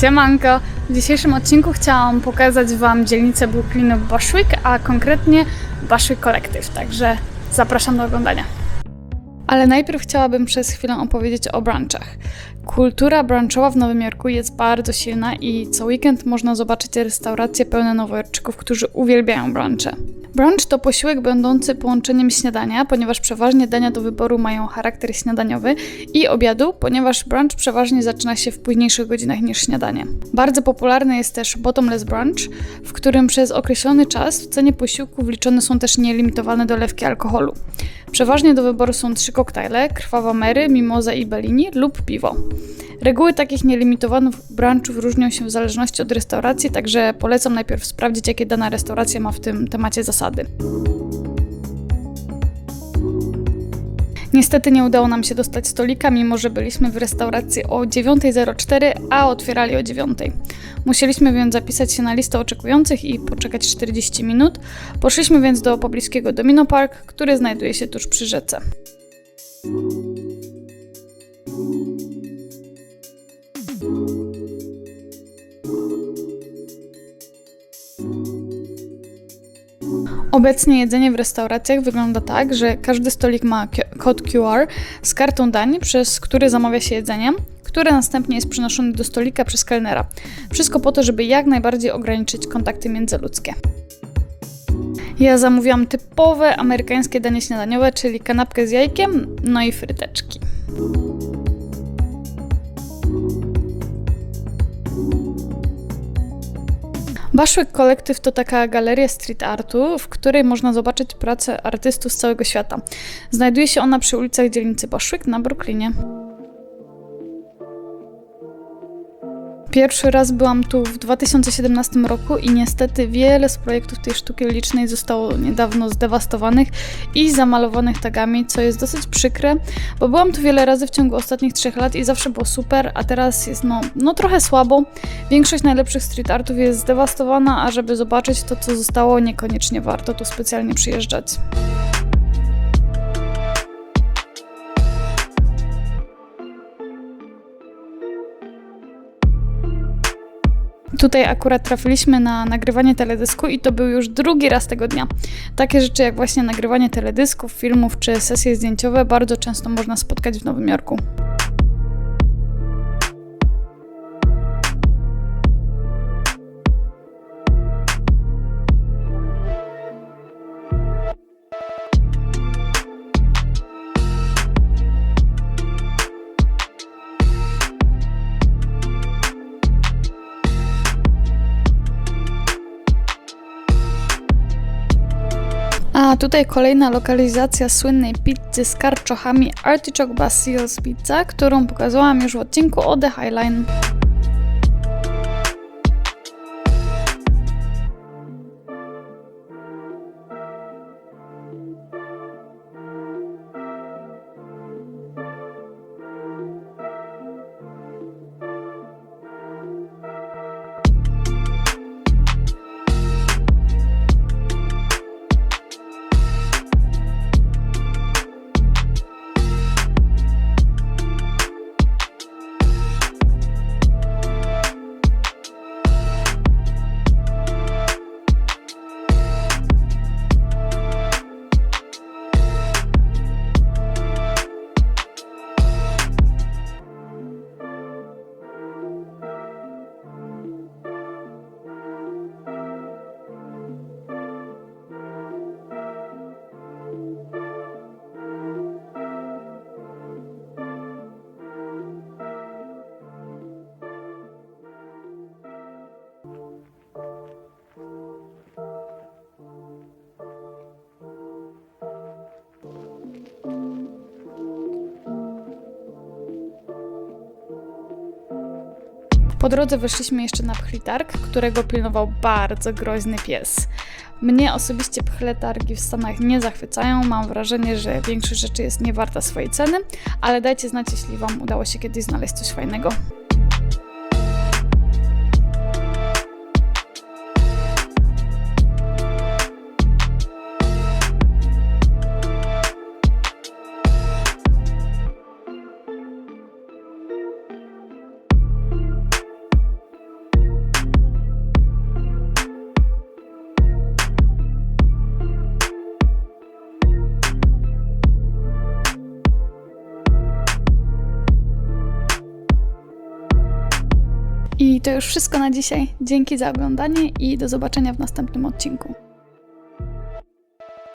Siemanko! W dzisiejszym odcinku chciałam pokazać Wam dzielnicę Brooklynu Bushwick, a konkretnie Bushwick Collective, także zapraszam do oglądania. Ale najpierw chciałabym przez chwilę opowiedzieć o brunchach. Kultura brunchowa w Nowym Jorku jest bardzo silna i co weekend można zobaczyć restauracje pełne nowojorczyków, którzy uwielbiają brunche. Brunch to posiłek będący połączeniem śniadania, ponieważ przeważnie dania do wyboru mają charakter śniadaniowy i obiadu, ponieważ brunch przeważnie zaczyna się w późniejszych godzinach niż śniadanie. Bardzo popularny jest też bottomless brunch, w którym przez określony czas w cenie posiłku wliczone są też nielimitowane dolewki alkoholu. Przeważnie do wyboru są trzy koktajle, krwawa Mary, mimoza i bellini lub piwo. Reguły takich nielimitowanych brunchów różnią się w zależności od restauracji, także polecam najpierw sprawdzić, jakie dana restauracja ma w tym temacie zasady. Niestety nie udało nam się dostać stolika, mimo że byliśmy w restauracji o 9.04, a otwierali o 9.00. Musieliśmy więc zapisać się na listę oczekujących i poczekać 40 minut. Poszliśmy więc do pobliskiego Domino Park, który znajduje się tuż przy rzece. Obecnie jedzenie w restauracjach wygląda tak, że każdy stolik ma kod QR z kartą dań, przez który zamawia się jedzenie, które następnie jest przynoszone do stolika przez kelnera. Wszystko po to, żeby jak najbardziej ograniczyć kontakty międzyludzkie. Ja zamówiłam typowe amerykańskie danie śniadaniowe, czyli kanapkę z jajkiem, no i fryteczki. Bashwick Collective to taka galeria street artu, w której można zobaczyć pracę artystów z całego świata. Znajduje się ona przy ulicach dzielnicy Bashwick na Brooklynie. Pierwszy raz byłam tu w 2017 roku i niestety wiele z projektów tej sztuki licznej zostało niedawno zdewastowanych i zamalowanych tagami, co jest dosyć przykre, bo byłam tu wiele razy w ciągu ostatnich trzech lat i zawsze było super, a teraz jest no, no trochę słabo. Większość najlepszych street artów jest zdewastowana, a żeby zobaczyć to, co zostało, niekoniecznie warto tu specjalnie przyjeżdżać. Tutaj akurat trafiliśmy na nagrywanie teledysku i to był już drugi raz tego dnia. Takie rzeczy jak właśnie nagrywanie teledysków, filmów czy sesje zdjęciowe bardzo często można spotkać w Nowym Jorku. A tutaj kolejna lokalizacja słynnej pizzy z karczochami Artichoke Basil's Pizza, którą pokazałam już w odcinku o The Highline. Po drodze weszliśmy jeszcze na pchlitarg, którego pilnował bardzo groźny pies. Mnie osobiście pchletargi w Stanach nie zachwycają. Mam wrażenie, że większość rzeczy jest niewarta swojej ceny, ale dajcie znać, jeśli Wam udało się kiedyś znaleźć coś fajnego. I to już wszystko na dzisiaj. Dzięki za oglądanie i do zobaczenia w następnym odcinku.